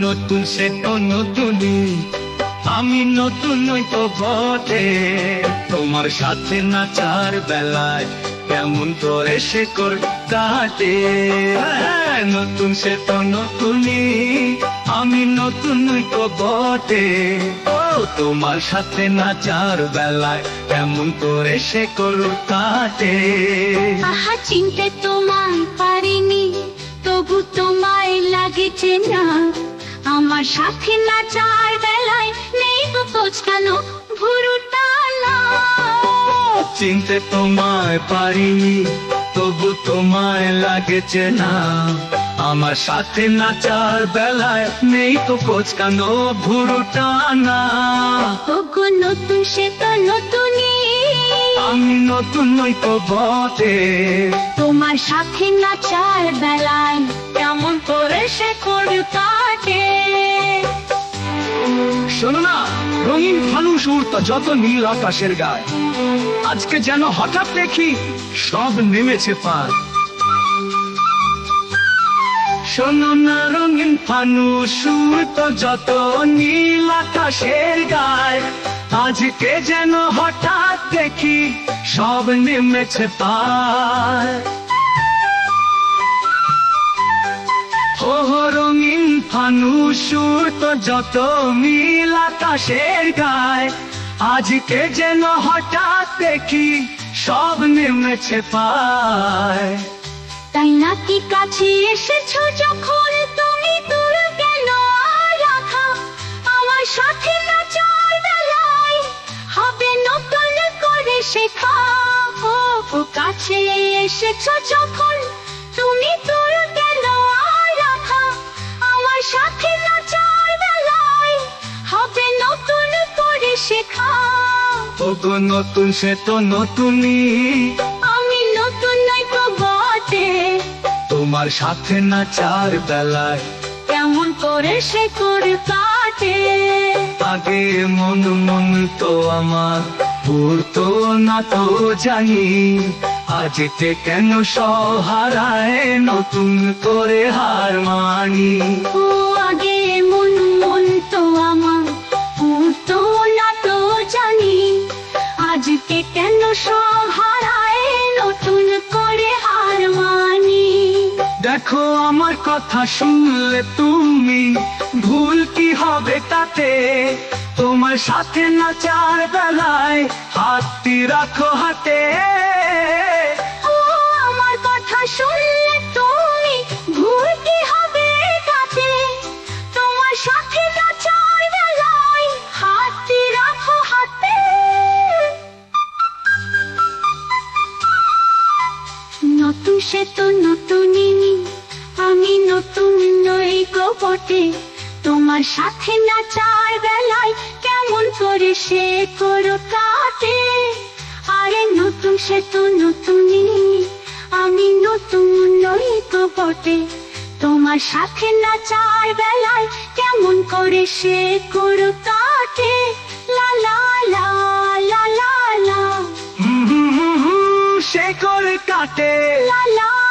নতুন সে তো নতুনই আমি নতুন নই তো বটে। তোমার সাথে নাচার বেলায় কেমন করে সে কাটে নতুন সে তো নতুনই, আমি নতুন তো বটে। তোমার সাথে নাচার বেলায় কেমন করে সে কর কাটে আহা, চিনতে তোমায় পারিনি, তবু তোমায় লাগেছে না। আমার সাথে নাচার বেলায় নেই তো কোচকানো ভুরুটা না চিনতে তোমায় পারিনি তবু তোমায় লাগেছে না। আমার সাথে নাচার বেলায় নেই তো কোচকানো ভুরুটা না। নতুন সে তো নতুনই। আমি নতুন নই তো বটে। তোমার সাথে নাচার বেলায় কেমন করে সে করে কাটে শোনো না রঙিন ফানুস উড়ত যত নীল আকাশের গায়ে। আজকে যেন হঠাৎ দেখি সব নেমেছে পার। শোনো না রঙিন ফানুস উড়ত যত নীল আকাশের গায়ে। আজকে যেন হঠাৎ দেখি সব নেমেছে পার। ও ফানুসুর তো যত নীল আকাশের গায়, আজকে যেন হঠাৎ দেখি সব নেমেছে পায়। তাই নাকি কাছে এসেছ যখন তুমি দূর আমার সাথে বেলায় হবে নতুন করে শেখা ও কাছে এসেছ যখন তুমি দূর ওগো নতুন সে তো নতুনই। আমি নতুন নই তো বটে। তোমার সাথে না চার বেলায়। কেমন করে সে করে কাটে। আগে মন মন তো আমার পড়তো না তো জানি। আজকে কেন সহারায় নতুন করে হার মানি? দেখো আমার কথা শুনলে তুমি, ভুল কি হবে তাতে? তোমার সাথে নাচার বেলায় হাতটি রাখো হাতে। আমার কথা শুনলে তুমি, ভুল কি হবে তাতে? তোমার সাথে নাচার বেলায় হাতটি রাখো হাতে। নতুন সে তো নতুনই নতুন নই বটে। তোমার সাথে নাচার বেলায় কেমন করে সে করো কাটে? আরে নতুন সে তো নতুনই আমি নতুন নই গো বটে। তোমার সাথে নাচার বেলায় কেমন করে সে করো কাটে? লা লা লা লা লা সে করে কাটে। লা লা